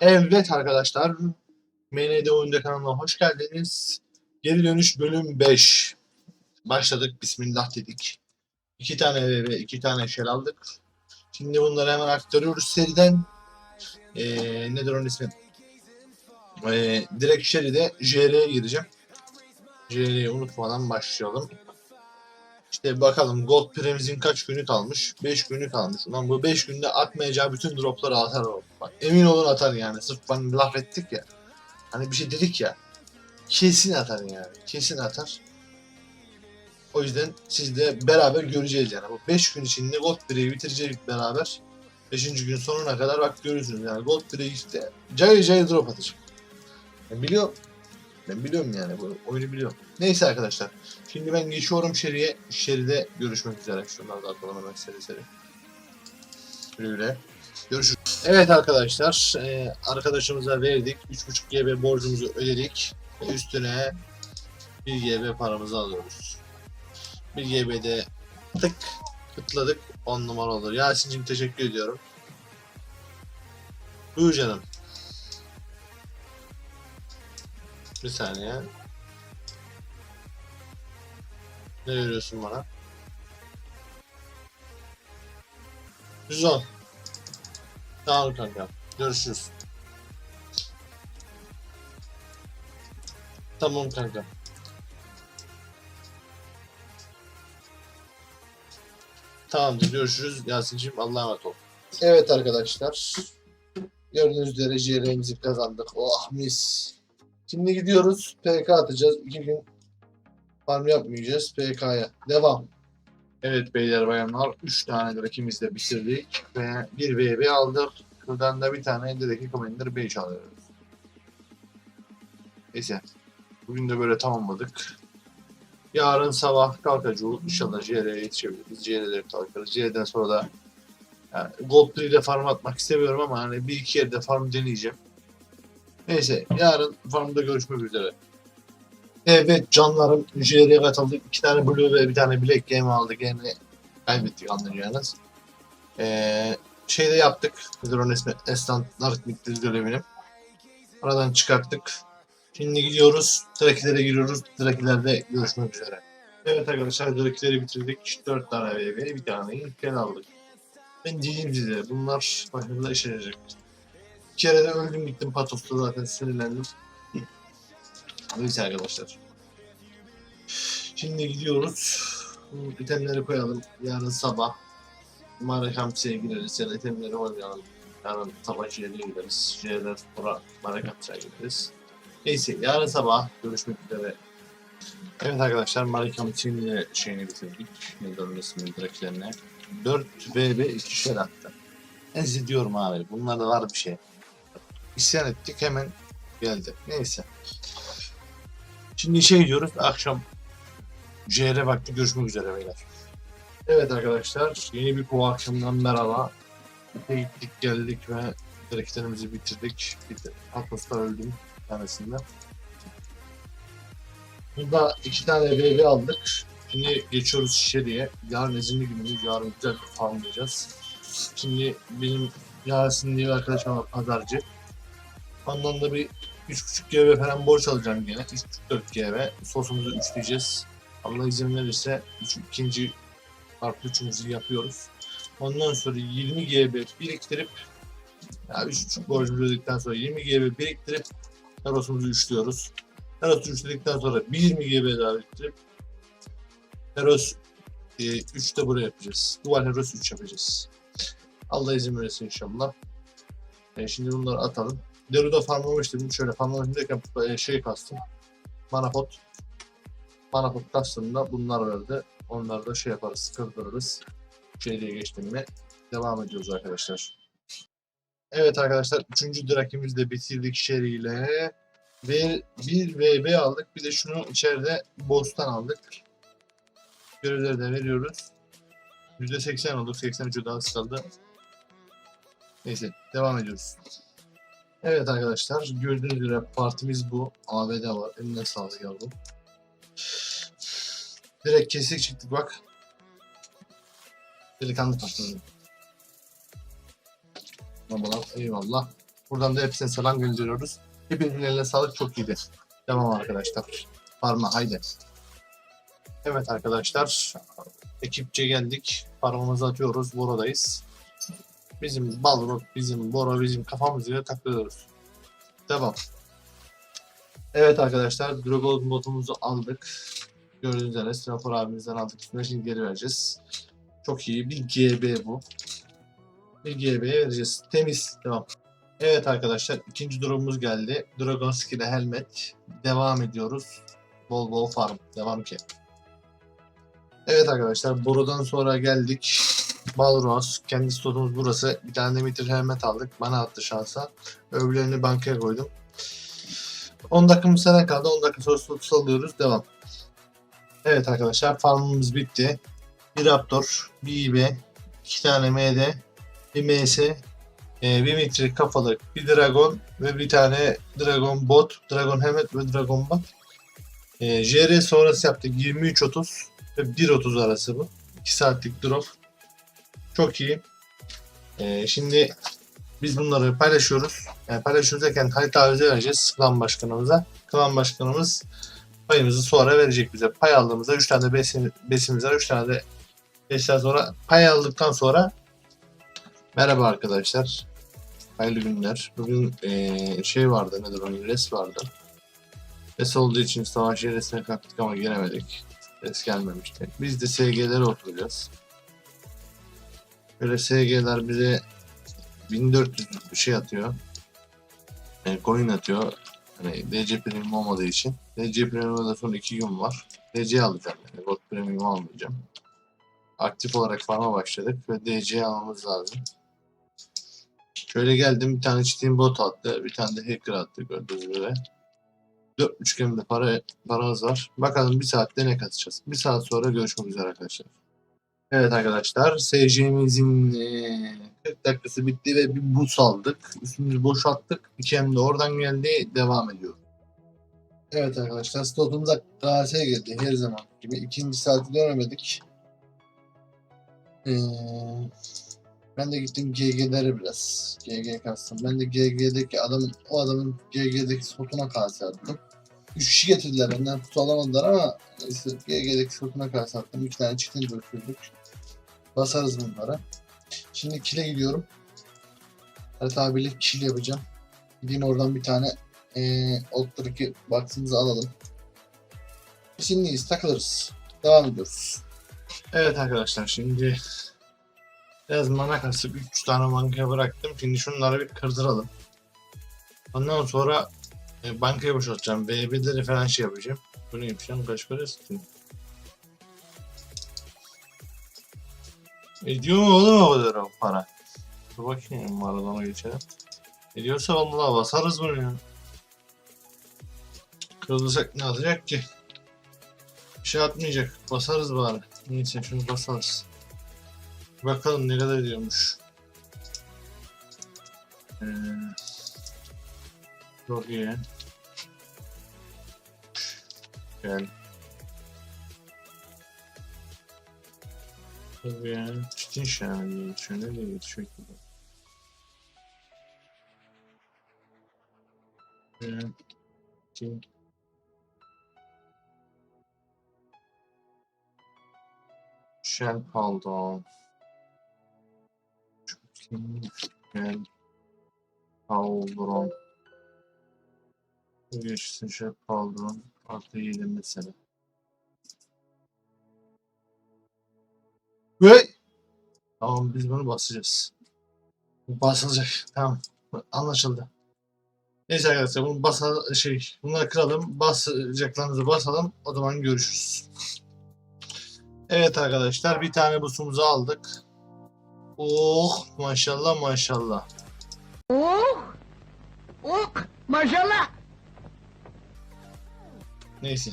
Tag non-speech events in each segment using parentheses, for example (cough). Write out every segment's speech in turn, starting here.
Evet arkadaşlar, MND Oyunda kanalına hoş geldiniz. Geri dönüş bölüm 5. Başladık, bismillah dedik. İki tane ve iki tane shell aldık. Şimdi bunları hemen aktarıyoruz seriden. Ee, nedir onun ismi? Ee, direkt Sherry'de JR'ye gireceğim. JR'yi unutmadan başlayalım. İşte bakalım Gold Premiz'in kaç günü kalmış? 5 günü kalmış. Ulan bu 5 günde atmayacağı bütün dropları atar o. Bak emin olun atar yani. Sırf hani laf ettik ya. Hani bir şey dedik ya. Kesin atar yani. Kesin atar. O yüzden siz de beraber göreceğiz yani. Bu 5 gün içinde Gold Break'i bitireceğiz beraber. 5. gün sonuna kadar bak görürsünüz yani. Gold Break işte cayır cayır drop atacak. Ben biliyorum. Ben biliyorum yani bu oyunu biliyorum. Neyse arkadaşlar. Şimdi ben geçiyorum Sherry'e. Sherry'de görüşmek üzere. Şunları da atalım hemen seri seri. Böyle. Görüşürüz. Evet arkadaşlar. e, arkadaşımıza verdik. 3.5 GB borcumuzu ödedik. Üstüne 1 GB paramızı alıyoruz. 1 GB'de tık tıkladık. 10 numara olur. Yasin'cim teşekkür ediyorum. Buyur canım. Bir saniye. Ne veriyorsun bana? 110. Tamam kanka. Görüşürüz. Tamam kanka. Tamamdır görüşürüz Yasin'cim Allah'a emanet ol. Evet arkadaşlar. Gördüğünüz üzere JR'mizi kazandık. Oh mis. Şimdi gidiyoruz. PK atacağız. İki gün farm yapmayacağız. PK'ya. Devam. Evet beyler bayanlar 3 tane direkimizi de bitirdik ve bir VB aldık. Buradan da bir tane direkt Commander 5 alıyoruz. Neyse. Bugün de böyle tamamladık. Yarın sabah kalkacağız. İnşallah JR'ye yetişebiliriz. JR'de kalkarız. JR'den sonra da yani Gold ile farm atmak istemiyorum ama hani bir iki yerde farm deneyeceğim. Neyse yarın farmda görüşmek üzere. Evet canlarım JR'ye katıldık. İki tane Blue ve bir tane Black Game aldık. Yani kaybettik anlayacağınız. Ee, şeyde yaptık. İsmi? Estantlar bitti görevini. Aradan çıkarttık. Şimdi gidiyoruz. Trakilere giriyoruz. Trakilerde görüşmek üzere. Evet arkadaşlar trakileri bitirdik. 4 tane VV, bir tane ilken aldık. Ben diyeyim size bunlar başımıza işe yarayacak. Bir kere de öldüm gittim Patos'ta zaten sinirlendim. Neyse arkadaşlar. Şimdi gidiyoruz. Bu itemleri koyalım. Yarın sabah Marakamsi'ye gireriz ya da itemleri oynayalım. Yarın sabah J'ye gideriz. J'den sonra Marakamsi'ye gideriz. Neyse yarın sabah görüşmek üzere. Evet arkadaşlar Marakamsi'nin şeyini bitirdik. Nedir direklerine. 4 VB 2 şer attı. Size diyorum abi bunlarda var bir şey. İsyan ettik hemen geldi. Neyse. Şimdi şey diyoruz akşam JR vakti görüşmek üzere beyler. Evet arkadaşlar yeni bir kova akşamından merhaba. Bir gittik geldik ve direklerimizi bitirdik. Bitti. Atmosfer öldüm bir tanesinde. Burada iki tane VV aldık. Şimdi geçiyoruz Şişeli'ye. Yarın izinli günümüz. Yarın güzel bir farmlayacağız. Şimdi benim Yasin diye bir arkadaşım var pazarcı. Ondan da bir 3.5 GB falan borç alacağım gene. 3.5-4 GB. Sosumuzu üçleyeceğiz. Allah izin verirse ikinci farklı üçümüzü yapıyoruz. Ondan sonra 20 GB biriktirip ya 3.5 borcumuzu ödedikten sonra 20 GB biriktirip Teros'umuzu üçlüyoruz. Teros üçledikten sonra bir 20 GB daha biriktirip Teros e, 3 de buraya yapacağız. Duvar Heros 3 yapacağız. Allah izin verirse inşallah. E, şimdi bunları atalım. Deruda farmlamıştım. Şöyle farmlamıştım derken e, şey kastım. Manapot. Manapot kastımda bunlar verdi. Onları da şey yaparız, kırdırırız. Şeyliğe geçtim mi devam ediyoruz arkadaşlar. Evet arkadaşlar 3. drakimizi de bitirdik şeriyle. Ve bir VB aldık. Bir de şunu içeride boss'tan aldık. Görevleri de veriyoruz. %80 olduk. 83'ü daha kaldı. Neyse devam ediyoruz. Evet arkadaşlar gördüğünüz üzere partimiz bu. ABD var. Eline sağlık yavrum. Direkt kesik çıktık bak. Delikanlı patladı. Babalar eyvallah. Buradan da hepsine selam gönderiyoruz. Hepinizin eline sağlık çok iyiydi. Devam arkadaşlar. Parma haydi. Evet arkadaşlar. Ekipçe geldik. Parmamızı atıyoruz. Borodayız. Bizim Balrog, bizim Boro, bizim kafamızı takılıyoruz. Devam. Evet arkadaşlar. Dragon botumuzu aldık. Gördüğünüz üzere Strafor abimizden aldık. Şimdi geri vereceğiz. Çok iyi. Bir GB bu. Bir GB'ye vereceğiz. Temiz. Devam. Evet arkadaşlar. ikinci durumumuz geldi. Dragon Skill'e helmet. Devam ediyoruz. Bol bol farm. Devam ki. Evet arkadaşlar. Boru'dan sonra geldik. Balros. Kendi slotumuz burası. Bir tane de mitir helmet aldık. Bana attı şansa. Öbürlerini bankaya koydum. 10 dakikamız sana kaldı. 10 dakika sonra slot salıyoruz. Devam. Evet arkadaşlar. Farmımız bitti. Bir Raptor. Bir IB. iki tane MD. Bir MS. e, bir mitre kafalı. Bir Dragon. Ve bir tane Dragon Bot. Dragon Helmet ve Dragon Bot. E, JR sonrası yaptık. 23.30 ve 1.30 arası bu. 2 saatlik drop. Çok iyi. E, şimdi biz bunları paylaşıyoruz. Yani paylaşıyoruz derken Halit abize vereceğiz. Klan başkanımıza. Klan başkanımız payımızı sonra verecek bize. Pay aldığımızda 3 tane de besin, besimiz var. 3 tane de besten sonra pay aldıktan sonra merhaba arkadaşlar. Hayırlı günler. Bugün eee, şey vardı nedir o res vardı. Res olduğu için savaş yeresine kalktık ama gelemedik. Res gelmemişti. Biz de SG'lere oturacağız. Böyle SG'ler bize 1400 bir şey atıyor. Yani coin atıyor. Hani DC Premium olmadığı için. DC Premium'a son 2 gün var. DC alacağım yani. Gold Premium almayacağım. Aktif olarak farma başladık ve DC almamız lazım. Şöyle geldim bir tane çitin bot attı. Bir tane de hacker attı gördüğünüz üzere. 4.5 gemide para, paramız var. Bakalım bir saatte ne katacağız. Bir saat sonra görüşmek üzere arkadaşlar. Evet arkadaşlar eee, 40 dakikası bitti ve bir bus aldık. Üstümüzü boşalttık. Bir kem de oradan geldi. Devam ediyor. Evet arkadaşlar slotumuza KS geldi her zaman gibi. ikinci saati dönemedik. Eee, ben de gittim GG'lere biraz. GG kastım. Ben de GG'deki adamın, o adamın GG'deki slotuna KS attım. 3 kişi getirdiler benden kutu alamadılar ama neyse GG'deki slotuna KS attım. 2 tane çiftin döküldük. Basarız bunlara. Şimdi kile gidiyorum. Halit abiyle kill yapacağım. Gideyim oradan bir tane eee Old'daki box'ımızı alalım. Şimdiyiz takılırız. Devam ediyoruz. Evet arkadaşlar şimdi biraz mana kasıp 3 tane bankaya bıraktım. Şimdi şunları bir kırdıralım. Ondan sonra e, bankaya boşaltacağım. VB'leri falan şey yapacağım. Bunu yapacağım. Kaç para istiyorum? Ediyor mu oğlum o kadar o para? Dur bakayım Maradona geçelim. Ediyorsa vallahi basarız bunu ya. Kırılırsak ne olacak ki? Bir şey atmayacak. Basarız bari. Neyse şunu basarız. Bakalım ne kadar ediyormuş. Ee, çok iyi. Gel. Tabii yani. Çitin şahane geçiyor. Nereye geçiyor ki bu? Evet. Çitin. Shell Paldon. Shell Paldon. Geçsin Shell Paldon. Artı 7 mesela. Ve Tamam biz bunu basacağız. Basılacak. Tamam. Anlaşıldı. Neyse arkadaşlar bunu basa şey bunları kıralım. Basacaklarınızı basalım. O zaman görüşürüz. Evet arkadaşlar bir tane busumuzu aldık. Oh maşallah maşallah. Oh! Oh! Maşallah! Neyse.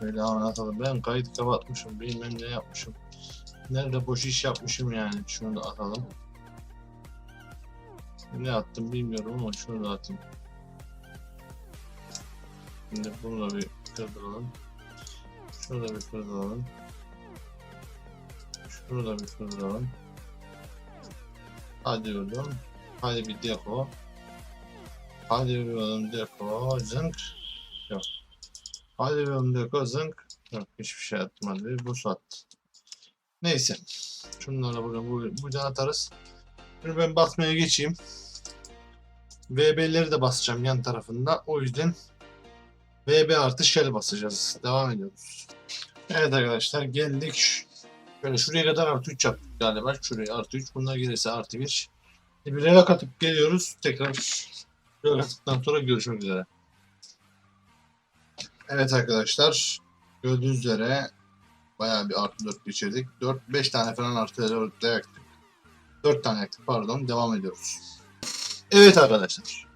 Böyle anlatalım. Ben kayıt kapatmışım. Bilmem ne yapmışım. Nerede boş iş yapmışım yani. Şunu da atalım. Ne attım bilmiyorum ama şunu da atayım. Şimdi bunu da bir kırdıralım. Şunu da bir kırdıralım. Şunu da bir kırdıralım. Hadi oğlum. Hadi bir depo. Hadi oğlum depo. Zınk. Yok. Hadi oğlum depo zınk. Yok hiçbir şey atmadı. Bu attı. Neyse. Şunları bugün bu, buradan atarız. Şimdi ben basmaya geçeyim. VB'leri de basacağım yan tarafında. O yüzden VB artı shell basacağız. Devam ediyoruz. Evet arkadaşlar geldik. Şöyle şuraya kadar artı 3 yaptık galiba. Şuraya artı 3. Bunlar gelirse artı 1. Bir relak atıp geliyoruz. Tekrar relak attıktan sonra görüşmek üzere. Evet arkadaşlar. Gördüğünüz üzere bayağı bir artı 4 geçirdik. 4-5 tane falan artı 4 yaktık. 4 tane yaktık pardon. Devam ediyoruz. Evet arkadaşlar.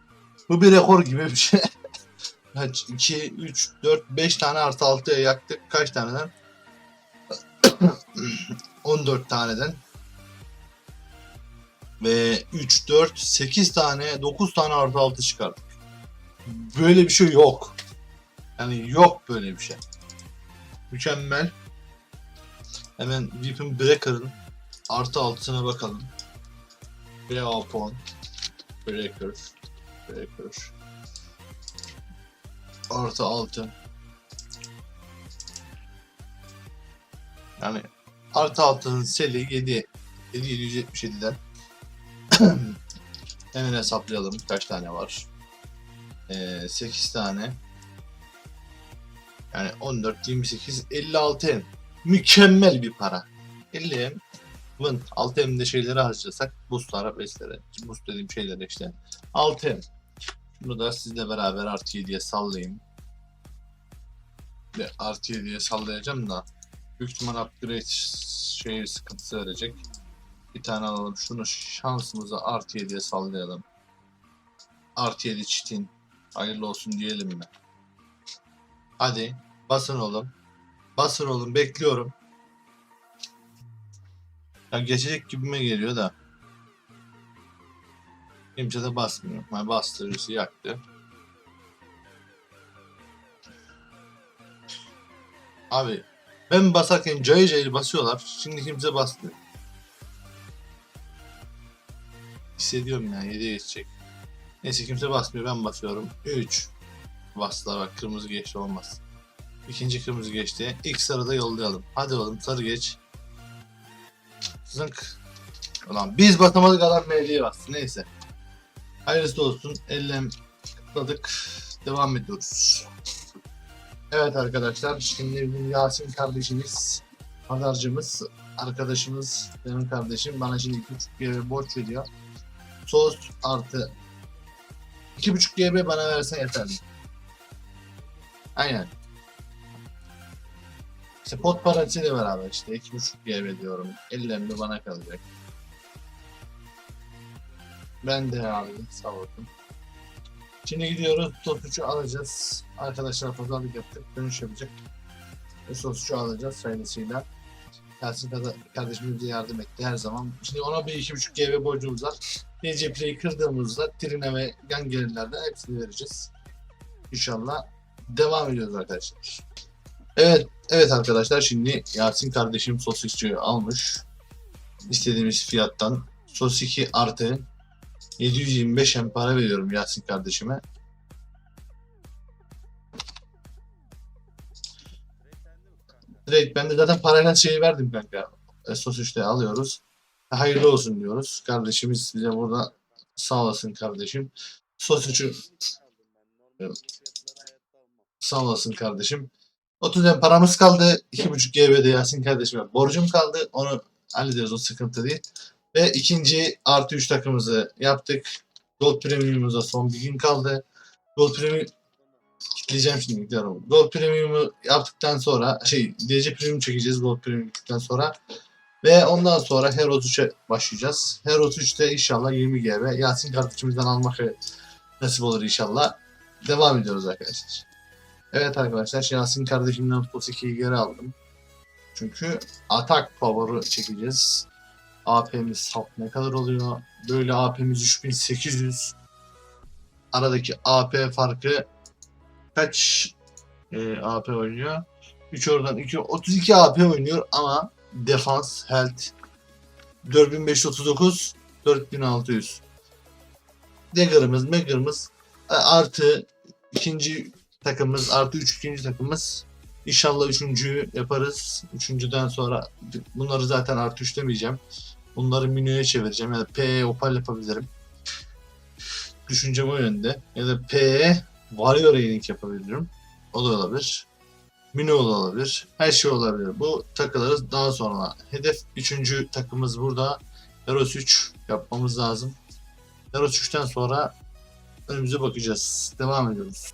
Bu bir rekor gibi bir şey. (laughs) Kaç? 2, 3, 4, 5 tane artı 6'ya yaktık. Kaç taneden? 14 taneden. Ve 3, 4, 8 tane, 9 tane artı 6 çıkardık. Böyle bir şey yok. Yani yok böyle bir şey. Mükemmel. Hemen Weapon Breaker'ın artı altısına bakalım. Weapon Breaker Breaker Artı altı Yani artı altının seli 7 7777'den (clears throat) Hemen hesaplayalım kaç tane var. Ee, 8 tane yani 14, 28, 56 M. Mükemmel bir para. 50 M. Vın. 6 M'de şeyleri harcasak boostlara, beslere. Boost dediğim şeyler işte. 6 M. Bunu da sizle beraber artı 7'ye sallayayım. Ve artı 7'ye sallayacağım da büyük ihtimal upgrade şey sıkıntısı verecek. Bir tane alalım. Şunu şansımıza artı 7'ye sallayalım. Artı 7 çitin. Hayırlı olsun diyelim mi? Hadi basın oğlum. Basın oğlum bekliyorum. Ya geçecek gibime geliyor da. Kimse de basmıyor. Ben bastırırsa yaktı. Abi ben basarken cayır cayır basıyorlar. Şimdi kimse basmıyor. Hissediyorum ya 7'ye geçecek. Neyse kimse basmıyor ben basıyorum. 3 Bastılar bak kırmızı geçti olmaz. İkinci kırmızı geçti. İlk sarıda yollayalım. Hadi oğlum sarı geç. Zınk. Ulan biz basamadık adam meyliğe bastı. Neyse. Hayırlısı olsun. Ellem kutladık. Devam ediyoruz. Evet arkadaşlar. Şimdi bizim Yasin kardeşimiz, pazarcımız, arkadaşımız, benim kardeşim bana şimdi 2.5 GB borç veriyor. Sos artı 2.5 GB bana versen yeterli. Aynen. İşte pot parasıyla beraber işte 2.5 GB diyorum. 50 emri bana kalacak. Ben de abi sağ olun. Şimdi gidiyoruz sosuçu alacağız. Arkadaşlar pazarlık yaptık. Dönüş yapacak. Ve sosuçu alacağız sayısıyla. Yasin kardeşimiz bize yardım etti her zaman. Şimdi ona bir 2.5 GB borcumuz var. DC Play'i kırdığımızda Trine ve yan gelirlerde hepsini vereceğiz. İnşallah devam ediyoruz arkadaşlar. Evet, evet arkadaşlar şimdi Yasin kardeşim sosisçiyi almış. İstediğimiz fiyattan sos 2 artı 725 hem para veriyorum Yasin kardeşime. Direkt ben de zaten parayla şeyi verdim kanka. E, sos 3'te alıyoruz. Hayırlı olsun diyoruz. Kardeşimiz bize burada sağ olasın kardeşim. Sos 3'ü Sağ olasın kardeşim. 30 lira paramız kaldı. 2.5 GB'de Yasin kardeşime borcum kaldı. Onu hallederiz o sıkıntı değil. Ve ikinci artı 3 takımımızı yaptık. Gold Premium'umuza son bir gün kaldı. Gold Premium kitleyeceğim şimdi gidiyorum. Gold Premium'u yaptıktan sonra şey DC Premium çekeceğiz Gold Premium yaptıktan sonra. Ve ondan sonra Hero 3'e başlayacağız. Hero 3'te inşallah 20 GB. Yasin kardeşimizden almak nasip olur inşallah. Devam ediyoruz arkadaşlar. Evet arkadaşlar Yasin kardeşimden Pos 2'yi geri aldım. Çünkü atak power'ı çekeceğiz. AP'miz salt ne kadar oluyor? Böyle AP'miz 3800. Aradaki AP farkı kaç e, AP oynuyor? 3 oradan 2 32 AP oynuyor ama defans health 4539 4600 Dagger'ımız, Magger'ımız e, artı ikinci takımımız artı üç ikinci takımımız İnşallah üçüncüyü yaparız. Üçüncüden sonra bunları zaten artı üç demeyeceğim. Bunları Mino'ya çevireceğim. Ya da P'ye Opal yapabilirim. Düşüncem o yönde. Ya da P'ye Warrior Link yapabilirim. O da olabilir. Da olabilir. Her şey olabilir. Bu takılırız daha sonra. Hedef üçüncü takımımız burada. Heroes 3 yapmamız lazım. Heroes 3'ten sonra önümüze bakacağız. Devam ediyoruz.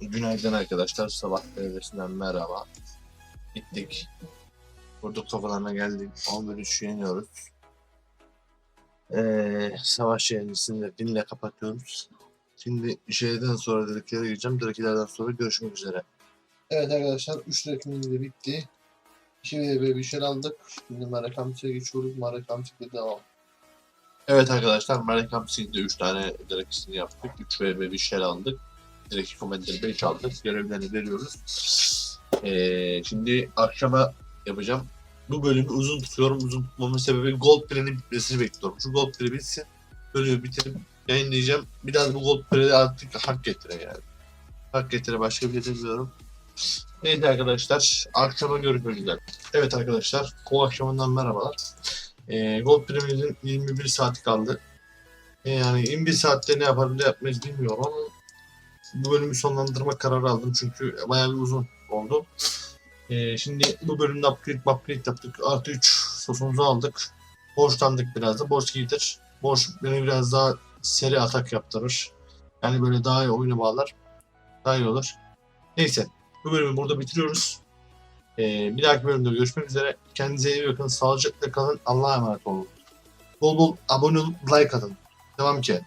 Günaydın arkadaşlar. Sabah devresinden merhaba. Gittik. Vurduk kafalarına geldik. 11 yeniyoruz. Ee, savaş yayıncısını da binle kapatıyoruz. Şimdi şeyden sonra direklere gireceğim. Direklerden sonra görüşmek üzere. Evet arkadaşlar 3 direkimiz de bitti. 2 ve bir şey aldık. Şimdi Marakamsi'ye geçiyoruz. Marakamsi'de devam. Evet arkadaşlar Marakamsi'de 3 tane direkisini yaptık. 3 ve bir şey aldık. Direkt Commander 5 aldık. Görevlerini veriyoruz. Ee, şimdi akşama yapacağım. Bu bölümü uzun tutuyorum. Uzun tutmamın sebebi Gold Pre'nin bitmesini bekliyorum. Şu Gold Pre bitsin. Bölümü bitirip yayınlayacağım. Biraz bu Gold Pre'de artık hak getire yani. Hak getire başka bir şey demiyorum. Neyse arkadaşlar. Akşama görüşmek üzere. Evet arkadaşlar. O akşamından merhabalar. Ee, Gold Pre'mizin 21 saati kaldı. Ee, yani 21 saatte ne yaparım ne yapmayız bilmiyorum ama bu bölümü sonlandırma kararı aldım çünkü bayağı bir uzun oldu. Ee, şimdi bu bölümde upgrade upgrade yaptık. Artı 3 sosumuzu aldık. Borçlandık biraz da. Borç iyidir. Borç beni biraz daha seri atak yaptırır. Yani böyle daha iyi oyunu bağlar. Daha iyi olur. Neyse. Bu bölümü burada bitiriyoruz. Ee, bir dahaki bölümde görüşmek üzere. Kendinize iyi bakın. Sağlıcakla kalın. Allah'a emanet olun. Bol bol abone olup like atın. Devam ki.